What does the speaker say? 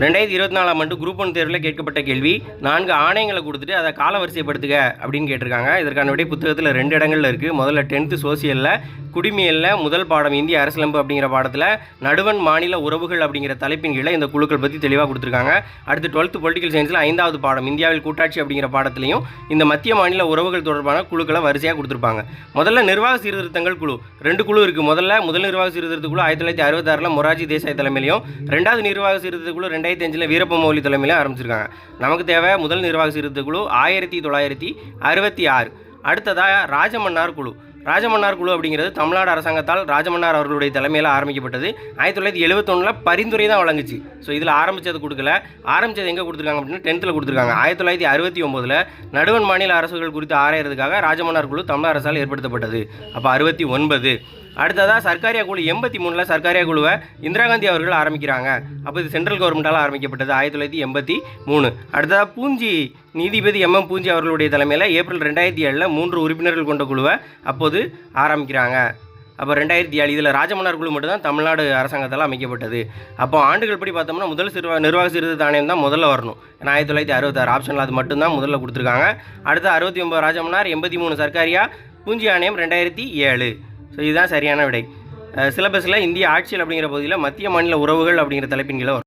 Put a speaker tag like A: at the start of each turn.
A: ரெண்டாயிரத்தி இருபத்தி நாலாம் ஆண்டு குரூப் ஒன் தேர்வில் கேட்கப்பட்ட கேள்வி நான்கு ஆணையங்களை கொடுத்துட்டு அதை காலவரிசைப்படுத்துக அப்படின்னு கேட்டிருக்காங்க. இதற்கான விடை புத்தகத்தில் ரெண்டு இடங்கள்ல இருக்குது முதல்ல டென்த்து சோசியலில் குடிமையலில் முதல் பாடம் இந்திய அரசியலமைப்பு அப்படிங்கிற பாடத்தில் நடுவன் மாநில உறவுகள் அப்படிங்கிற தலைப்பின் கீழே இந்த குழுக்கள் பற்றி தெளிவாக கொடுத்துருக்காங்க. அடுத்து டுவெல்த்து பொலிட்டிக்கல் சயின்ஸில் ஐந்தாவது பாடம் இந்தியாவில் கூட்டாட்சி அப்படிங்கிற பாடத்துலையும் இந்த மத்திய மாநில உறவுகள் தொடர்பான குழுக்களை வரிசையாக கொடுத்துருப்பாங்க. முதல்ல நிர்வாக சீர்திருத்தங்கள் குழு ரெண்டு குழு இருக்குது முதல்ல முதல் நிர்வாக சீர்திருத்த குழு ஆயிரத்தி தொள்ளாயிரத்தி அறுபத்தாறில் மொராஜி தேசாய் தலைமையிலையும் ரெண்டாவது நிர்வாக சீர்திருத்த குழு ரெண்டாயிரத்தி அஞ்சில் வீரப்ப மௌலி தலைமையில ஆரம்பிச்சிருக்காங்க. நமக்கு தேவை முதல் நிர்வாக சீர்திருத்த குழு ஆயிரத்தி தொள்ளாயிரத்தி அறுபத்தி ஆறு. அடுத்ததாக ராஜமன்னார் குழு. ராஜமன்னார் குழு அப்படிங்கிறது தமிழ்நாடு அரசாங்கத்தால் ராஜமன்னார் அவர்களுடைய தலைமையில் ஆரம்பிக்கப்பட்டது. ஆயிரத்தி தொள்ளாயிரத்தி எழுபத்தொன்னில் பரிந்துரை தான் வழங்குச்சு. ஸோ இதில் ஆரம்பித்தது கொடுக்கல. ஆரம்பித்தது எங்கே கொடுத்துருக்காங்க அப்படின்னா டென்த்தில் கொடுத்துருக்காங்க. ஆயிரத்தி தொள்ளாயிரத்தி அறுபத்தி ஒம்போதில் நடுவன் மாநில அரசுகள் குறித்து ஆராயறதுக்காக ராஜமன்னார் குழு தமிழ் அரசால் ஏற்படுத்தப்பட்டது. அப்போ அறுபத்தி ஒன்பது. அடுத்ததாக சர்க்காரியா குழு எண்பத்தி மூணில் சர்க்காரியா குழுவை இந்திரா காந்தி அவர்கள் ஆரம்பிக்கிறாங்க. அப்போ இது சென்ட்ரல் கவர்மெண்டால் ஆரம்பிக்கப்பட்டது ஆயிரத்தி தொள்ளாயிரத்தி எண்பத்தி மூணு. அடுத்ததாக பூஞ்சி நீதிபதி எம் பூஞ்சி அவர்களுடைய தலைமையில் ஏப்ரல் ரெண்டாயிரத்தி ஏழில் மூன்று உறுப்பினர்கள் கொண்ட குழுவை அப்போது ஆரம்பிக்கிறாங்க. அப்போ ரெண்டாயிரத்தி ஏழு இதில் ராஜமன்னார் குழு மட்டும்தான் தமிழ்நாடு அரசாங்கத்தால் அமைக்கப்பட்டது. அப்போ ஆண்டுகள் படி பார்த்தோம்னா முதல் சிறுவ நிர்வாக சீர்திருத்த ஆணையம் தான் முதல்ல வரணும். ஏன்னா ஆயிரத்தி தொள்ளாயிரத்தி அறுபத்தாறு ஆப்ஷனில் அது மட்டும்தான் முதல்ல கொடுத்துருக்காங்க. அடுத்து அறுபத்தி ஒம்பது ராஜமன்னார் எண்பத்தி மூணு சர்க்காரியா பூஞ்சி ஆணையம் ரெண்டாயிரத்தி ஏழு. ஸோ இதுதான் சரியான விடை. சிலபஸில் இந்திய ஆட்சியல் அப்படிங்கிற பகுதியில் மத்திய மாநில உறவுகள் அப்படிங்கிற தலைப்பின் கீழே வரும்.